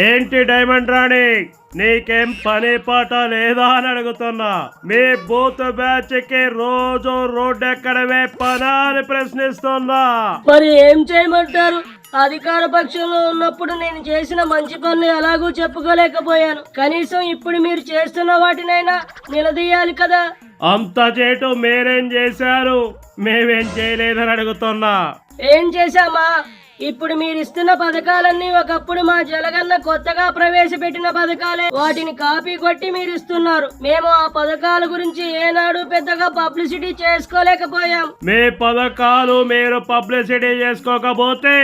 ఏంటి డైమండ్ రాణి? నీకేం పని పాట లేదా అని అడుగుతున్నా. మీ బూత్ బ్యాచ్కి రోజు రోడ్డు ఎక్కడమే పనా అని ప్రశ్నిస్తున్నా. మరి ఏం చేయమంటారు? అధికార పక్షంలో ఉన్నప్పుడు నేను చేసిన మంచి పనులు ఎలాగూ చెప్పుకోలేకపోయాను. కనీసం ఇప్పుడు మీరు చేస్తున్న వాటినైనా నిలదీయాలి కదా. అంత చేటు మీరేం చేశారు? మేమేం చేయలేదని అడుగుతున్నా. ఏం చేశామా? ఇప్పుడు మీరు ఇస్తున్న పథకాలన్నీ ఒకప్పుడు మా జలగన్న కొత్తగా ప్రవేశపెట్టిన పథకాలే. వాటిని కాపీ కొట్టి మీరు ఇస్తున్నారు మేము ఆ పథకాల గురించి ఏనాడు పెద్దగా పబ్లిసిటీ చేసుకోలేకపోయాం. మీ పథకాలు మీరు పబ్లిసిటీ చేసుకోకపోతే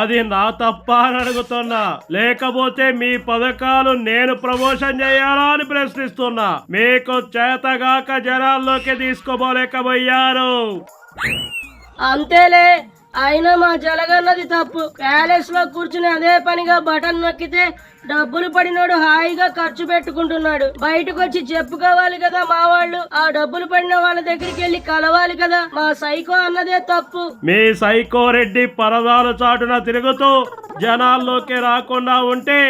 అది నా తప్ప అని అడుగుతున్నా. లేకపోతే మీ పథకాలు నేను ప్రమోషన్ చేయాలా అని ప్రశ్నిస్తున్నా. మీకు చేతగాక జనాల్లోకి తీసుకోబోలేకపోయారు. అంతేలే. అయినా మా జలగన్నది తప్పు. ప్యాలెస్లో కూర్చుని అదే పనిగా బటన్ నొక్కితే డబ్బులు పడినోడు హాయిగా ఖర్చు పెట్టుకుంటున్నాడు. బయటకు వచ్చి చెప్పుకోవాలి కదా మా వాళ్ళు. ఆ డబ్బులు పడిన వాళ్ళ దగ్గరికి వెళ్ళి కలవాలి కదా. మా సైకో అన్నదే తప్పు. మీ సైకో రెడ్డి పరదాల చాటున తిరుగుతూ జనాల్లోకి రాకుండా ఉంటే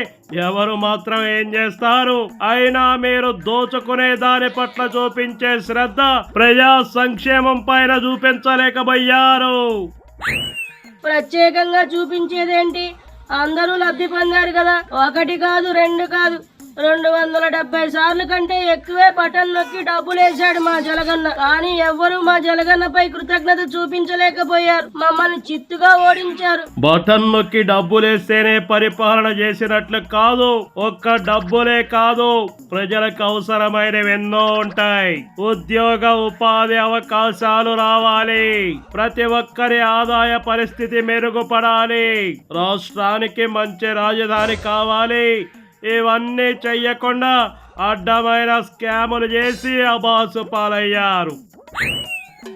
ఎవరు మాత్రం ఏం చేస్తారు? అయినా మీరు దోచుకునే దాని పట్ల చూపించే శ్రద్ధ ప్రజా సంక్షేమం పైన చూపించలేకపోయారు ప్రత్యేకంగా చూపించేదేంటి? అందరూ లబ్ధి పొందారు కదా. ఒకటి కాదు రెండు కాదు. రెండు వందల డెబ్బై సార్లు కంటే ఎక్కువే బటన్ నొక్కి డబ్బులు వేశాడు మా జలగన్న. కానీ ఎవ్వరూ మా జలగన్నపై కృతజ్ఞత చూపించలేకపోయారు. మమ్మల్ని చిత్తుగా ఓడించారు. బటన్ నొక్కి డబ్బులేస్తేనే పరిపాలన చేసినట్లు కాదు. ఒక్క డబ్బులే కాదు. ప్రజలకు అవసరమైనవి ఎన్నో ఉంటాయి. ఉద్యోగ ఉపాధి అవకాశాలు రావాలి. ప్రతి ఒక్కరి ఆదాయ పరిస్థితి మెరుగుపడాలి. రాష్ట్రానికి మంచి రాజధాని కావాలి. ఇవన్నీ చెయ్యకుండా అడ్డమైన స్కాములు చేసి అబాసు పాలయ్యారు.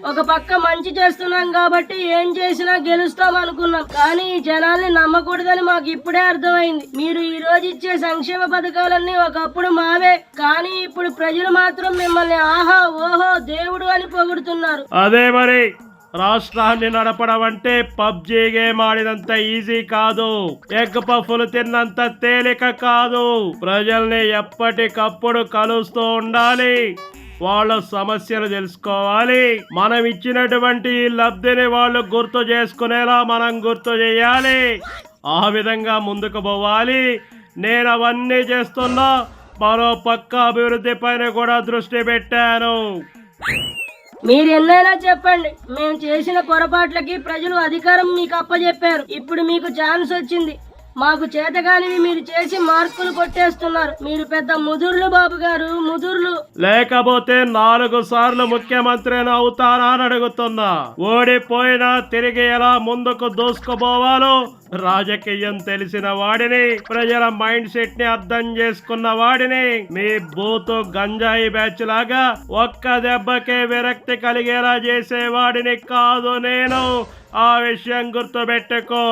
ఒక పక్క మంచి చేస్తున్నాం కాబట్టి ఏం చేసినా గెలుస్తాం అనుకున్నాం. కానీ ఈ జనాల్ని నమ్మకూడదని మాకు ఇప్పుడే అర్థమైంది. మీరు ఈ రోజు ఇచ్చే సంక్షేమ పథకాలన్నీ ఒకప్పుడు మావే. కానీ ఇప్పుడు ప్రజలు మాత్రం మిమ్మల్ని ఆహా ఓహో దేవుడు అని పొగుడుతున్నారు. అదే మరి. రాష్ట్రాన్ని నడపడం అంటే పబ్జీ గేమ్ ఆడినంత ఈజీ కాదు. ఎగ్ పఫ్లు తిన్నంత తేలిక కాదు. ప్రజల్ని ఎప్పటికప్పుడు కలుస్తూ ఉండాలి. వాళ్ళ సమస్యలు తెలుసుకోవాలి. మనం ఇచ్చినటువంటి ఈ లబ్ధిని వాళ్ళు గుర్తు చేసుకునేలా మనం గుర్తు చేయాలి. ఆ విధంగా ముందుకు పోవాలి. నేను అవన్నీ చేస్తున్నా మరో పక్క అభివృద్ధి పైన కూడా దృష్టి పెట్టాను. మీరు ఎన్నైనా చెప్పండి. మేము చేసిన పొరపాట్లకి ప్రజలు అధికారం మీకు అప్పచెప్పారు ఇప్పుడు మీకు ఛాన్స్ వచ్చింది. మాకు చేతగానివి మీరు చేసి మార్కులు కొట్టేస్తున్నారు. మీరు పెద్ద ముదుర్లు బాబు గారు ముదుర్లు. లేకపోతే నాలుగు సార్లు ముఖ్యమంత్రి అవుతారా అని అడుగుతున్నా. ఓడిపోయినా తిరిగి ఎలా ముందుకు దూసుకుపోవాలో రాజకీయం తెలిసిన వాడిని ప్రజల మైండ్ సెట్ని అర్థం చేసుకున్న వాడిని మీ బూతు గంజాయి బ్యాచ్ లాగా ఒక్క దెబ్బకే విరక్తి కలిగేలా చేసేవాడిని కాదు నేను. ఆ విషయం గుర్తుపెట్టుకో.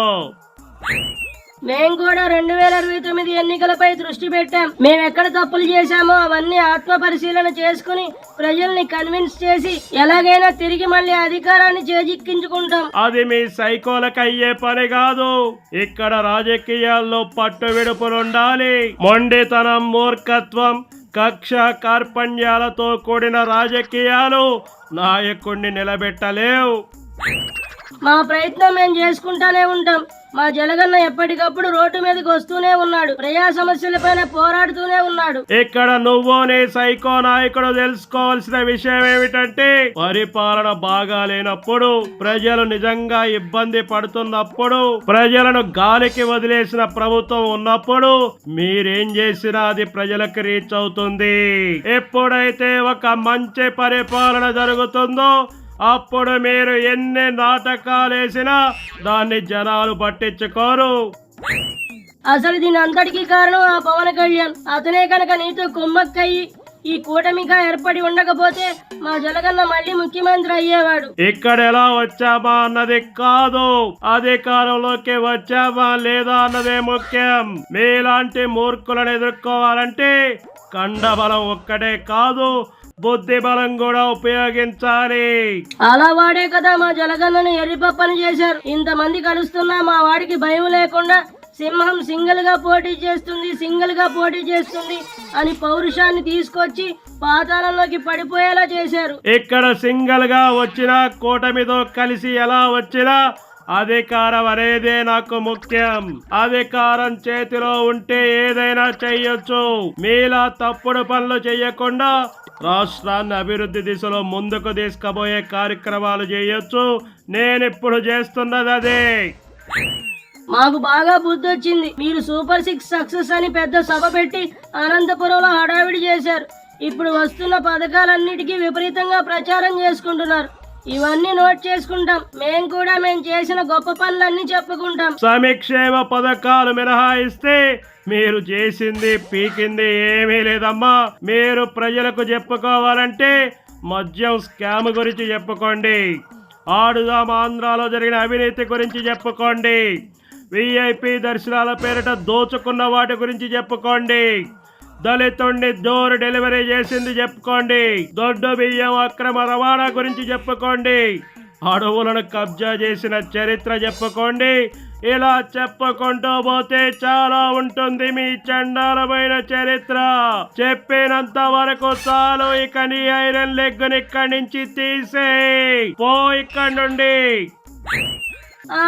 మేము కూడా రెండు వేల ఇరవై తొమ్మిది ఎన్నికలపై దృష్టి పెట్టాం. మేము ఎక్కడ తప్పులు చేశామో అవన్నీ ఆత్మ పరిశీలన చేసుకుని ప్రజల్ని కన్విన్స్ చేసి ఎలాగైనా తిరిగి మళ్ళీ అధికారాన్ని చేజిక్కించుకుంటాం. అది మీ సైకోలకు అయ్యే పని కాదు. ఇక్కడ రాజకీయాల్లో పట్టు విడుపులుండాలి మొండితనం మూర్ఖత్వం కక్ష కార్పణ్యాలతో కూడిన రాజకీయాలు నాయకుణ్ణి నిలబెట్టలేవు. మా ప్రయత్నం మేము చేసుకుంటానే ఉంటాం. మా జలగన్న ఎప్పటికప్పుడు రోడ్డు మీదకి వస్తూనే ఉన్నాడు. ప్రజా సమస్యలపైన పోరాడుతూనే ఉన్నాడు. ఇక్కడ నువ్వు నీ సైకో నాయకుడు తెలుసుకోవాల్సిన విషయం ఏమిటంటే పరిపాలన బాగా లేనప్పుడు ప్రజలు నిజంగా ఇబ్బంది పడుతున్నప్పుడు ప్రజలను గాలికి వదిలేసిన ప్రభుత్వం ఉన్నప్పుడు మీరేం చేసినా అది ప్రజలకు రీచ్ అవుతుంది. ఎప్పుడైతే ఒక మంచి పరిపాలన జరుగుతుందో అప్పుడు మీరు ఎన్ని నాటకాలు వేసినా దాన్ని జనాలు పట్టించుకోరు. అసలు దీని అంతటికీ కారణం ఆ పవన్ కళ్యాణ్. అతనే కనుక నీతో కుమ్మక్కయ్యి ఈ కూటమిగా ఏర్పడి ఉండకపోతే మా జలగన్న మళ్ళీ ముఖ్యమంత్రి అయ్యేవాడు. ఇక్కడ ఎలా వచ్చామా అన్నది కాదు. అధికారంలోకి వచ్చామా లేదా అన్నదే ముఖ్యం. మీలాంటి మూర్ఖులను ఎదుర్కోవాలంటే కండబలం ఒక్కటే కాదు. బుద్ధి బలం కూడా ఉపయోగించాలి. అలా వాడే కదా మా జలగన్నను ఎర్రిపప్పని చేశారు. ఇంతమంది కలుస్తున్నా మా వాడికి భయం లేకుండా సింహం సింగిల్గా పోటీ చేస్తుంది సింగిల్గా పోటీ చేస్తుంది అని పౌరుషాన్ని తీసుకొచ్చి పాతాళంలోకి పడిపోయేలా చేశారు. ఇక్కడ సింగల్గా వచ్చిన కూటమితో కలిసి ఎలా వచ్చినా అధికారం అనేదే నాకు ముఖ్యం. అధికారం చేతిలో ఉంటే ఏదైనా చెయ్యొచ్చు. మీలా తప్పుడు పనులు చెయ్యకుండా రాష్ట్రాన్ని అభివృద్ధి దిశలో ముందుకు తీసుకుపోయే కార్యక్రమాలు చేయొచ్చు. నేనిప్పుడు చేస్తున్నది అదే మాకు బాగా బుద్ధి వచ్చింది. మీరు సూపర్ సిక్స్ సక్సెస్ అని పెద్ద సభ పెట్టి అనంతపురంలో హడావిడి చేశారు. ఇప్పుడు వస్తున్న పథకాలన్నిటికీ విపరీతంగా ప్రచారం చేసుకుంటున్నారు. ఇవన్నీ నోట్ చేసుకుంటాం. మేము కూడా మేము చేసిన గొప్ప పనులన్నీ చెప్పుకుంటాం. సంక్షేమ పథకాలు మినహాయిస్తే మీరు చేసింది పీకింది ఏమీ లేదమ్మా. మీరు ప్రజలకు చెప్పుకోవాలంటే మద్యం స్కామ్ గురించి చెప్పుకోండి. ఆడుదాం ఆంధ్రాలో జరిగిన అవినీతి గురించి చెప్పుకోండి. విఐపి దర్శనాల పేరిట దోచుకున్న వాటి గురించి చెప్పుకోండి. దళితుణ్ణి డోర్ డెలివరీ చేసింది చెప్పుకోండి. దొడ్డు బియ్యం అక్రమ రవాణా గురించి చెప్పుకోండి. అడవులను కబ్జా చేసిన చరిత్ర చెప్పుకోండి. ఇలా చెప్పుకుంటూ పోతే చాలా ఉంటుంది మీ చండాలమైన చరిత్ర. చెప్పినంత వరకు చాలు ఇక నీ ఐరన్ లెగ్గుని ఇక్కడి నుంచి తీసే పో ఇక్కడి నుండి. ఆ